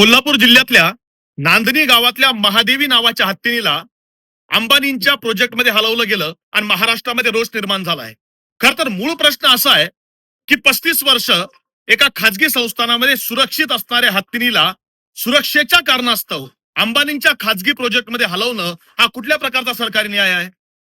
कोल्हापूर जिल्ह्यातल्या नांदणी गावातल्या महादेवी नावाच्या हत्तीनीला अंबानींच्या प्रोजेक्टमध्ये हलवलं गेलं आणि महाराष्ट्रामध्ये रोष निर्माण झाला आहे. खर तर मूळ प्रश्न असा आहे की पस्तीस वर्ष एका खाजगी संस्थानामध्ये सुरक्षित असणाऱ्या हत्तीनीला सुरक्षेच्या कारणास्तव अंबानींच्या खाजगी प्रोजेक्टमध्ये हलवणं हा कुठल्या प्रकारचा सरकारी न्याय आहे?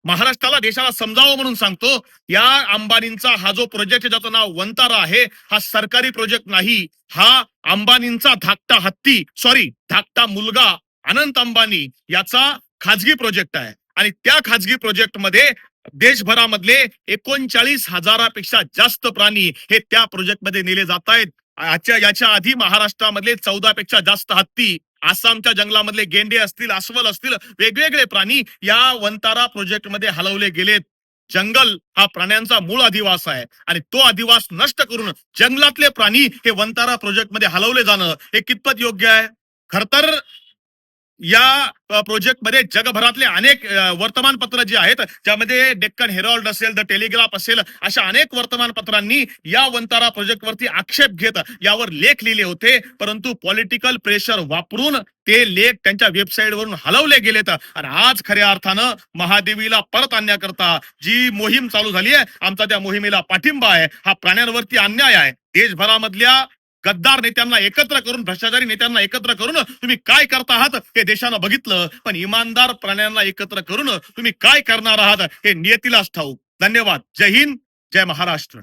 महाराष्ट्राला देशाला समजावं म्हणून सांगतो या अंबानींचा हा जो प्रोजेक्ट ज्याचं नाव वंतारा आहे हा सरकारी प्रोजेक्ट नाही हा अंबानींचा धाकटा हत्ती सॉरी धाकटा मुलगा अनंत अंबानी याचा खाजगी प्रोजेक्ट आहे. आणि त्या खाजगी प्रोजेक्टमध्ये देशभरामधले एकोणचाळीस हजारापेक्षा जास्त प्राणी हे त्या प्रोजेक्टमध्ये नेले जात आहेत. याच्या याच्या आधी महाराष्ट्रामधले चौदा पेक्षा जास्त हत्ती आसामच्या जंगलामधले गेंडे असतील अस्वल असतील वेगवेगळे प्राणी या वंतारा प्रोजेक्टमध्ये हलवले गेलेत. जंगल हा प्राण्यांचा मूळ अधिवास आहे. आणि तो अधिवास नष्ट करून जंगलातले प्राणी हे वंतारा प्रोजेक्टमध्ये हलवले जाणं हे कितपत योग्य आहे? खर तर या प्रोजेक्टमध्ये जगभरातले अनेक वर्तमानपत्र जे आहेत ज्यामध्ये डेक्कन हेरॉल्ड असेल द टेलिग्राफ असेल अशा अनेक वर्तमानपत्रांनी या वंतारा प्रोजेक्ट वरती आक्षेप घेत यावर लेख लिहिले होते. परंतु पॉलिटिकल प्रेशर वापरून ते लेख त्यांच्या वेबसाईट वरून हलवले गेलेत. आणि आज खऱ्या अर्थानं महादेवीला परत आणण्याकरता जी मोहीम चालू झाली आहे आमचा त्या मोहिमेला पाठिंबा आहे हा प्राण्यांवरती अन्याय आहे. देशभरामधल्या गद्दार नेत्यांना एकत्र करून भ्रष्टाचारी नेत्यांना एकत्र करून तुम्ही काय करता आहात हे देशानं बघितलं. पण इमानदार प्राण्यांना एकत्र करून तुम्ही काय करणार आहात हे नियतीलाच ठाऊक. धन्यवाद. जय हिंद. जय महाराष्ट्र.